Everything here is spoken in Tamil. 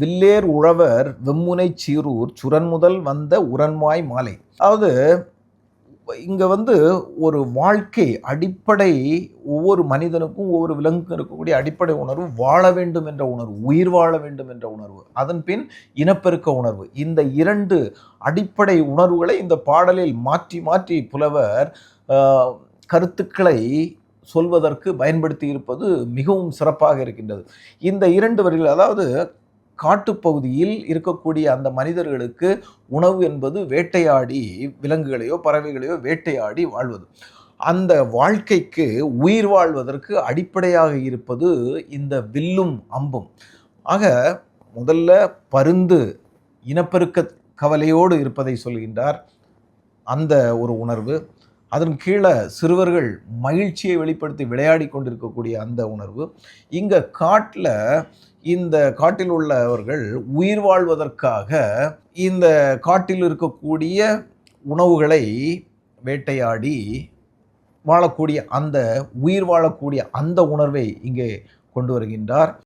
வில்லேர் உழவர் வெம்முனை சீரூர் சுரன் முதல் வந்த உரன்வாய் மாலை. அதாவது இங்கே வந்து ஒரு வாழ்க்கை அடிப்படை ஒவ்வொரு மனிதனுக்கும் ஒவ்வொரு விலங்குக்கும் இருக்கக்கூடிய அடிப்படை உணர்வு வாழ வேண்டும் என்ற உணர்வு உயிர் வாழ வேண்டும் என்ற உணர்வு அதன் பின் இனப்பெருக்க உணர்வு. இந்த இரண்டு அடிப்படை உணர்வுகளை இந்த பாடலில் மாற்றி மாற்றி புலவர் கருத்துக்களை சொல்வதற்கு பயன்படுத்தி இருப்பது மிகவும் சிறப்பாக இருக்கின்றது. இந்த இரண்டு வரிகள் அதாவது காட்டுப்பகுதியில் இருக்கக்கூடிய அந்த மனிதர்களுக்கு உணவு என்பது வேட்டையாடி விலங்குகளையோ பறவைகளையோ வேட்டையாடி வாழ்வது. அந்த வாழ்க்கைக்கு உயிர் வாழ்வதற்கு அடிப்படையாக இருப்பது இந்த வில்லும் அம்பும். ஆக முதல்ல பருந்து இனப்பெருக்க கவலையோடு இருப்பதை சொல்கின்றார் அந்த ஒரு உணர்வு. அதன் கீழே சிறுவர்கள் மகிழ்ச்சியை வெளிப்படுத்தி விளையாடி கொண்டிருக்கக்கூடிய அந்த உணர்வு. இங்கே காட்டில் இந்த காட்டில் உள்ளவர்கள் உயிர் வாழ்வதற்காக இந்த காட்டில் இருக்கக்கூடிய உணவுகளை வேட்டையாடி வாழக்கூடிய அந்த உயிர் வாழக்கூடிய அந்த உணர்வை இங்கே கொண்டு வருகின்றார்.